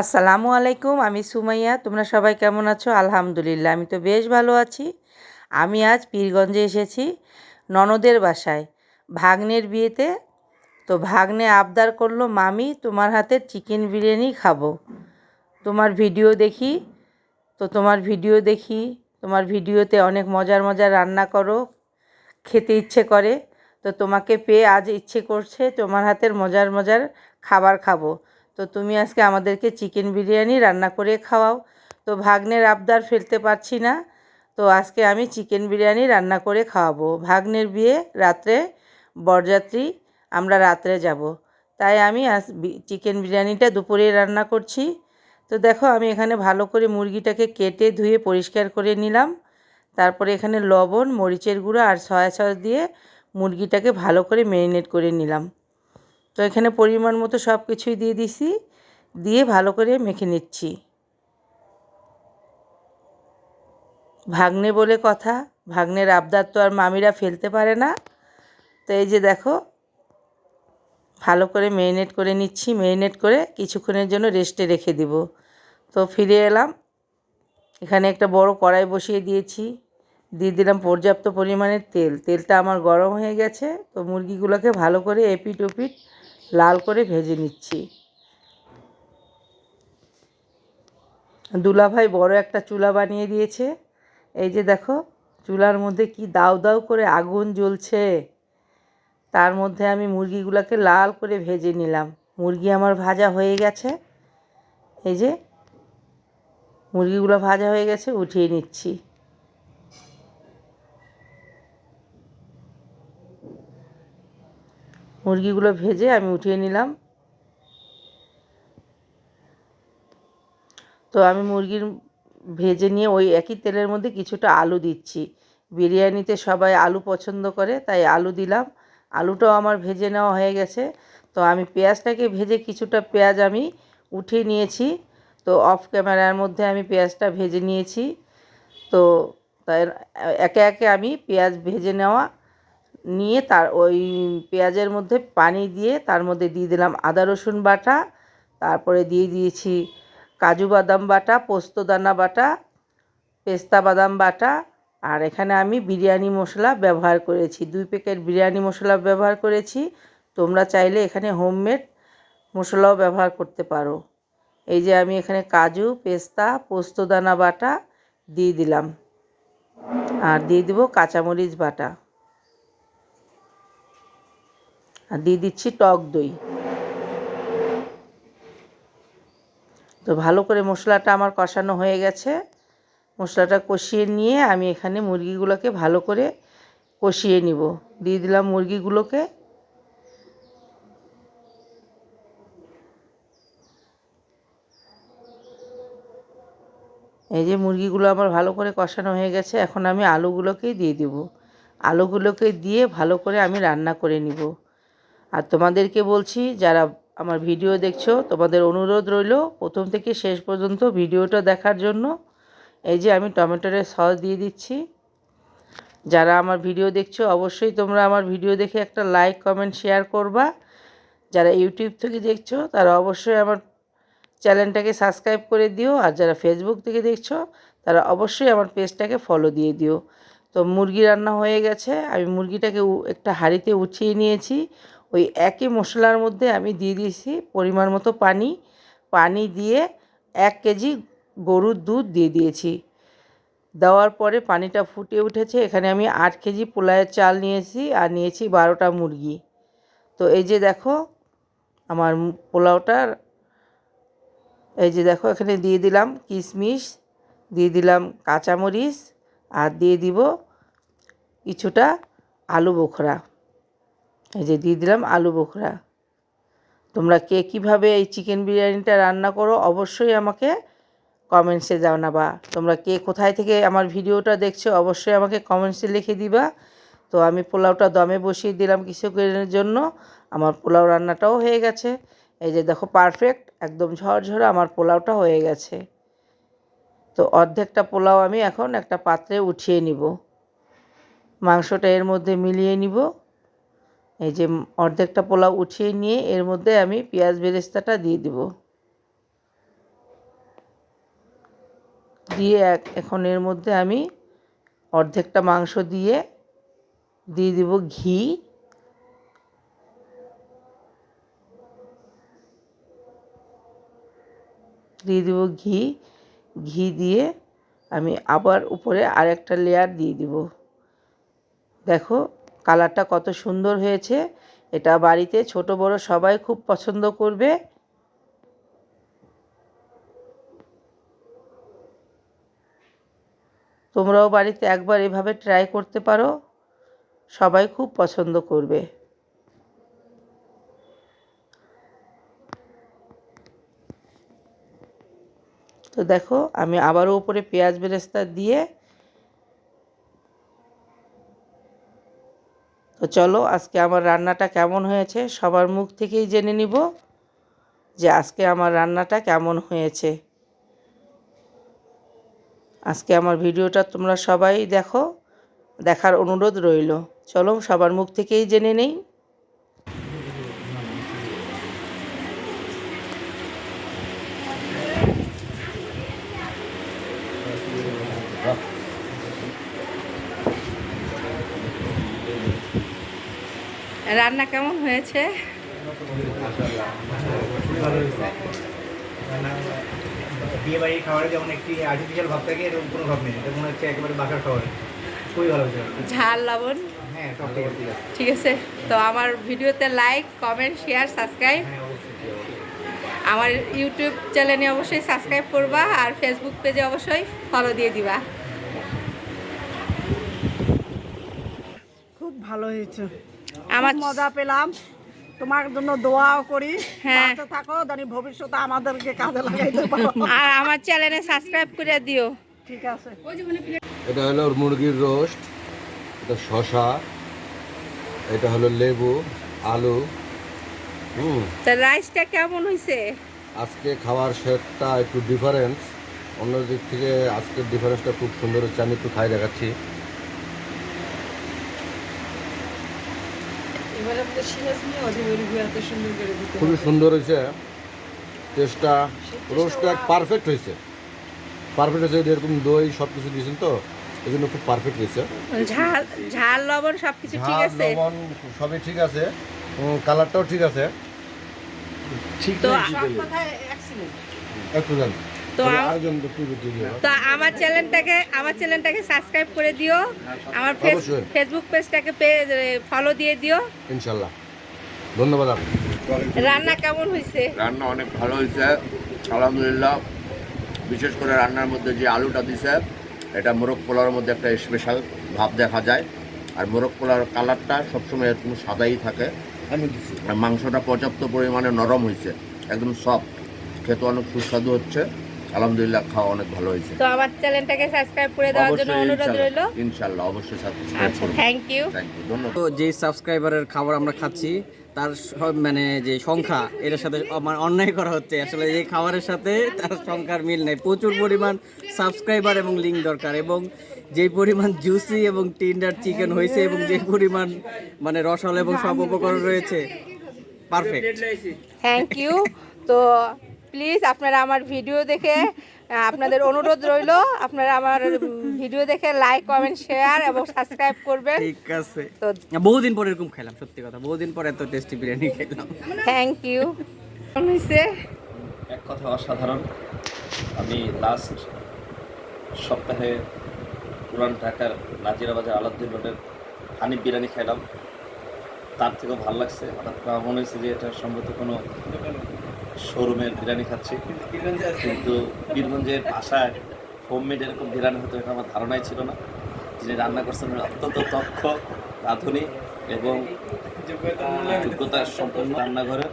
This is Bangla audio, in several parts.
আসসালামু আলাইকুম, আমি সুমাইয়া। তোমরা সবাই কেমন আছো? আলহামদুলিল্লাহ, আমি তো বেশ ভালো আছি। আমি আজ পীরগঞ্জে এসেছি ননদের বাসায়। ভাগ্নের বিয়েতে তো ভাগ্নে আবদার করল, মামি, তোমার হাতের চিকেন বিরিয়ানি খাব। তোমার ভিডিও দেখি, তো তোমার ভিডিও দেখি। তোমার ভিডিওতে অনেক মজার মজার রান্না করো, খেতে ইচ্ছে করে। তো তোমাকে পেয়ে আজ ইচ্ছে করছে তোমার হাতের মজার মজার খাবার খাব। তো তুমি আজকে আমাদেরকে চিকেন বিরিয়ানি রান্না করে খাওয়াও। তো ভাগ্নের আবদার ফেলতে পারছি না। তো আজকে আমি চিকেন বিরিয়ানি রান্না করে খাওয়াবো। ভাগ্নের বিয়ে রাত্রে, বরযাত্রী, আমরা রাত্রে যাব। তাই আমি আজ চিকেন বিরিয়ানিটা দুপুরে রান্না করছি। তো দেখো, আমি এখানে ভালো করে মুরগিটাকে কেটে ধুয়ে পরিষ্কার করে নিলাম। তারপরে এখানে লবণ, মরিচের গুঁড়ো আর সয়া সস দিয়ে মুরগিটাকে ভালো করে ম্যারিনেট করে নিলাম। তো এখানে পরিমাণ মতো সব কিছুই দিয়ে দিছি, দিয়ে ভালো করে মেখে নিচ্ছি। ভাগ্নে বলে কথা, ভাগ্নের আবদার তো আর মামিরা ফেলতে পারে না। তো এই যে দেখো, ভালো করে মেরিনেট করে নিচ্ছি মেরিনেট করে কিছুক্ষণের জন্য রেস্টে রেখে দিব। তো ফিরে এলাম, এখানে একটা বড় কড়াই বসিয়ে দিয়েছি। দিয়ে দিলাম পর্যাপ্ত পরিমাণের তেল, তেলটা আমার গরম হয়ে গেছে, তো মুরগিগুলোকে ভালো করে এপিট ওপিট লাল করে ভেজে নিচ্ছি। দুলাভাই বড় একটা চুলা বানিয়ে দিয়েছে। এই যে দেখো, চুলার মধ্যে কি দাউ দাউ করে আগুন জ্বলছে। তার মধ্যে আমি মুরগিগুলোকে লাল করে ভেজে নিলাম। মুরগি আমার ভাজা হয়ে গেছে। এই যে, মুরগিগুলো ভাজা হয়ে গেছে, উঠিয়ে নিচ্ছি। মুরগিগুলো ভেজে আমি উঠিয়ে নিলাম। তো আমি মুরগির ভেজে নিয়ে ওই একই তেলের মধ্যে কিছুটা আলু দিচ্ছি। বিরিয়ানিতে সবাই আলু পছন্দ করে, তাই আলু দিলাম। আলুটাও আমার ভেজে নেওয়া হয়ে গেছে। তো আমি পেঁয়াজটাকে ভেজে কিছুটা পেঁয়াজ আমি উঠিয়ে নিয়েছি। তো অফ ক্যামেরার মধ্যে আমি পেঁয়াজটা ভেজে নিয়েছি। তো তাই একে একে আমি পেঁয়াজ ভেজে নেওয়া নিয়ে তার ওই পেঁয়াজের মধ্যে পানি দিয়ে তার মধ্যে দিয়ে দিলাম আদা রসুন বাটা, তারপরে দিয়ে দিয়েছি কাজু বাদাম বাটা পোস্তদানা বাটা, পেস্তা বাদাম বাটা, আর এখানে আমি বিরিয়ানি মশলা ব্যবহার করেছি। দুই প্যাকেট বিরিয়ানি মশলা ব্যবহার করেছি। তোমরা চাইলে এখানে হোমমেড মশলাও ব্যবহার করতে পারো। এই যে আমি এখানে কাজু, পেস্তা পোস্তদানা বাটা দিয়ে দিলাম। আর দিয়ে দেবো কাঁচামরিচ বাটা আর দিয়ে দিচ্ছি টক দই। তো ভালো করে মশলাটা আমার কষানো হয়ে গেছে। মশলাটা কষিয়ে নিয়ে আমি এখানে মুরগিগুলোকে ভালো করে কষিয়ে নিব। দিয়ে দিলাম মুরগিগুলোকে। এই যে মুরগিগুলো আমার ভালো করে কষানো হয়ে গেছে, এখন আমি আলুগুলোকেই দিয়ে দিব। আলুগুলোকে দিয়ে ভালো করে আমি রান্না করে নিব। আর তোমাদেরকে বলছি, যারা আমার ভিডিও দেখছ, তোমাদের অনুরোধ রইল প্রথম থেকে শেষ পর্যন্ত ভিডিওটা দেখার জন্য। এই যে আমি টমেটোরের সস দিয়ে দিচ্ছি। যারা আমার ভিডিও দেখছ, অবশ্যই তোমরা আমার ভিডিও দেখে একটা লাইক, কমেন্ট, শেয়ার করবা। যারা ইউটিউব থেকে দেখছ, তারা অবশ্যই আমার চ্যানেলটাকে সাবস্ক্রাইব করে দিও। আর যারা ফেসবুক থেকে দেখছ, তারা অবশ্যই আমার পেজটাকে ফলো দিয়ে দিও। তো মুরগি রান্না হয়ে গেছে। আমি মুরগিটাকে একটা হাঁড়িতে উঠিয়ে নিয়েছি। ওই একই মশলার মধ্যে আমি দিয়ে দিয়েছি পরিমাণ মতো পানি। পানি দিয়ে এক কেজি গরুর দুধ দিয়ে দিয়েছি। দেওয়ার পরে পানিটা ফুটে উঠেছে। এখানে আমি আট কেজি পোলায়ের চাল নিয়েছি আর নিয়েছি বারোটা মুরগি। তো এই যে দেখো, আমার পোলাওটার এই যে দেখো, এখানে দিয়ে দিলাম কিশমিশ, দিয়ে দিলাম কাঁচামরিচ আর দিয়ে দিব কিছুটা আলু বোখরা। এই যে দিয়ে দিলাম আলু বোখরা। তোমরা কে কীভাবে এই চিকেন বিরিয়ানিটা রান্না করো অবশ্যই আমাকে কমেন্টসে যাও না বা তোমরা কে কোথায় থেকে আমার ভিডিওটা দেখছ অবশ্যই আমাকে কমেন্টসে লিখে দিবা। তো আমি পোলাওটা দমে বসিয়ে দিলাম কিছুক্ষণের জন্য। আমার পোলাও রান্নাটাও হয়ে গেছে। এই যে দেখো পারফেক্ট একদম ঝরঝরে আমার পোলাওটা হয়ে গেছে। তো অর্ধেকটা পোলাও আমি এখন একটা পাত্রে উঠিয়ে নিব। মাংসটা এর মধ্যে মিলিয়ে নিব। এই যে অর্ধেকটা পোলাও উঠিয়ে নিয়ে এর মধ্যে আমি পেঁয়াজ বেরেস্তাটা দিয়ে দিব। দিয়ে এখন এর মধ্যে আমি অর্ধেকটা মাংস দিয়ে দিয়ে দিব ঘি। দিয়ে দিব ঘি। ঘি দিয়ে আমি আবার উপরে আরেকটা লেয়ার দিয়ে দিব। দেখো কালারটা কত সুন্দর হয়েছে। এটা বাড়িতে ছোট বড় সবাই খুব পছন্দ করবে। তোমরাও বাড়িতে একবার এভাবে ট্রাই করতে পারো। সবাই খুব পছন্দ করবে। তো দেখো, আমি আবারও উপরে পেঁয়াজ বেরেস্তা দিয়ে তো চলো, আজকে আমার রান্নাটা কেমন হয়েছে সবার মুখ থেকেই জেনে নিব যে আজকে আমার রান্নাটা কেমন হয়েছে। আজকে আমার ভিডিওটা তোমরা সবাই দেখো, দেখার অনুরোধ রইল। চলো, সবার মুখ থেকেই জেনে নেই। রান্না কেমন হয়েছে? বিয়ে বাড়ির খাবারে যেমন একটি আর্টিফিশিয়াল ভাব থাকে এরকম কোনো ভাব নেই। এটা মনে হচ্ছে একেবারে বাসার খাবার। খুবই ভালো হয়েছে ঝাল লবণ? হ্যাঁ ঠিক আছে। তো আমার ভিডিওতে লাইক কমেন্ট শেয়ার সাবস্ক্রাইব আমার ইউটিউব চ্যানেলে অবশ্যই সাবস্ক্রাইব করবা আর ফেসবুক পেজে অবশ্যই ফলো দিয়ে দিবা। খুব ভালো হয়েছে। আমার মজা পেলাম। তোমার জন্য দোয়াও করি। হ্যাঁ। থাকো জানি ভবিষ্যতে আমাদেরকে কাজে লাগাইতে পারো। আর আমার চ্যানেলে সাবস্ক্রাইব করে দিও। ঠিক আছে। এটা হলো মুরগির রোস্ট। এটা শশা এটা হলো লেবু আলু। হুম। তা রাইসটা কেমন হয়েছে আজকে খাওয়ার সেটটা একটু ডিফারেন্স অন্য দিক থেকে আজকের ডিফারেন্সটা খুব সুন্দর হচ্ছে। আমি একটু খাই দেখাচ্ছি। খুবই সুন্দর হয়েছে। টেস্টটা রোস্টটা পারফেক্ট হয়েছে। পারফেক্ট হয়েছে এরকম দই সব কিছু দিয়েছেন তো এই জন্য খুব পারফেক্ট হয়েছে। ঝাল ঝাল লবণ সব কিছু ঠিক ঝাল আছে। লবণ সবই ঠিক আছে। কালারটাও ঠিক আছে। ঠিক তো একটু জান তো। তো আমার চ্যানেলটাকে আমার চ্যানেলটাকে সাবস্ক্রাইব করে দিও। আমার ফেস ফেসবুক পেজটাকে ফলো দিয়ে দিও। ইনশাল্লাহ। ধন্যবাদ রান্না কেমন হয়েছে রান্না অনেক ভালো হয়েছে আলহামদুলিল্লাহ। বিশেষ করে রান্নার মধ্যে যে আলুটা দিছে এটা মোরগ পোলাওর মধ্যে একটা স্পেশাল ভাব দেখা যায়। আর মোরগ পোলাওর কালারটা সবসময় একদম সাদাই থাকে। আর মাংসটা পর্যাপ্ত পরিমাণে নরম হয়েছে একদম সফট খেতে অনেক সুস্বাদু হচ্ছে। আলহামদুলিল্লাহ খাওয়া অনেক ভালো হয়েছে। তো আমার চ্যানেলটাকে সাবস্ক্রাইব করে দেওয়ার জন্য অনুরোধ রইল। ইনশাল্লাহ অবশ্যই সাবস্ক্রাইব আচ্ছা করুন। থ্যাংক ইউ থ্যাংক ইউ ধন্যবাদ। তো যে সাবস্ক্রাইবারের খাবার আমরা খাচ্ছি তার সব মানে যে সংখ্যা এটার সাথে আমার অন্যায় করা হচ্ছে। আসলে এই খাবারের সাথে তার সংখ্যার মিল নেই। প্রচুর পরিমাণ সাবস্ক্রাইবার এবং লিঙ্ক দরকার এবং যে পরিমাণ জুসি এবং টিন্ডার চিকেন হয়েছে এবং যে পরিমাণ মানে রসাল এবং সব উপকরণ রয়েছে পারফেক্ট থ্যাংক ইউ তো প্লিজ আপনারা আমার ভিডিও দেখে আপনাদের অনুরোধ রইল আপনারা আমার ভিডিও দেখে লাইক কমেন্ট শেয়ার এবং সাবস্ক্রাইব করবেন। ঠিক আছে। তো বহুদিন পর এরকম খেলাম সত্যি কথা। বহুদিন পর এত টেস্টি বিরিয়ানি খেলাম। থ্যাংক ইউ হয়েছে? এক কথা অসাধারণ। আমি লাস্ট সপ্তাহে পুরান ঢাকার নাজিরা বাজার আলাদ্দিন রোডের হানিফ বিরিয়ানি খেলাম। তার থেকেও ভালো লাগছে। হঠাৎ করে মনে হয়েছে যে এটা সম্ভবত কোনো শোরুমের বিরিয়ানি খাচ্ছি। কিন্তু বীরগঞ্জের ভাষায় হোমমেড এরকম বিরিয়ানি হতো এটা আমার ধারণাই ছিল না। যিনি রান্না করছেন অত্যন্ত দক্ষ, রাঁধুনি এবং যোগ্যতা সম্পন্ন রান্নাঘরে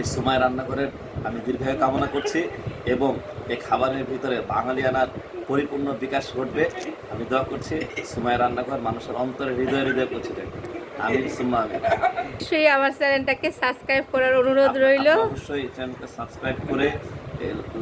এই সময় রান্নাঘরের আমি দীর্ঘায়ু কামনা করছি এবং এই খাবারের ভিতরে বাঙালিয়ানার পরিপূর্ণ বিকাশ ঘটবে। আমি দোয়া করছি সময় রান্নাঘর মানুষের অন্তরে হৃদয় হৃদয় পৌঁছে আমি সুমা সেই আমার চ্যানেলটাকে সাবস্ক্রাইব করার অনুরোধ রইল। অবশ্যই চ্যানেলকে সাবস্ক্রাইব করে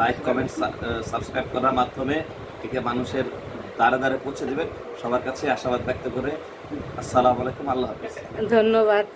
লাইক কমেন্ট সাবস্ক্রাইব করার মাধ্যমে একে মানুষের দ্বারে দ্বারে পৌঁছে দেবেন। সবার কাছে আশাবাদ ব্যক্ত করে। আসসালামু আলাইকুম আল্লাহ হাফিজ। ধন্যবাদ।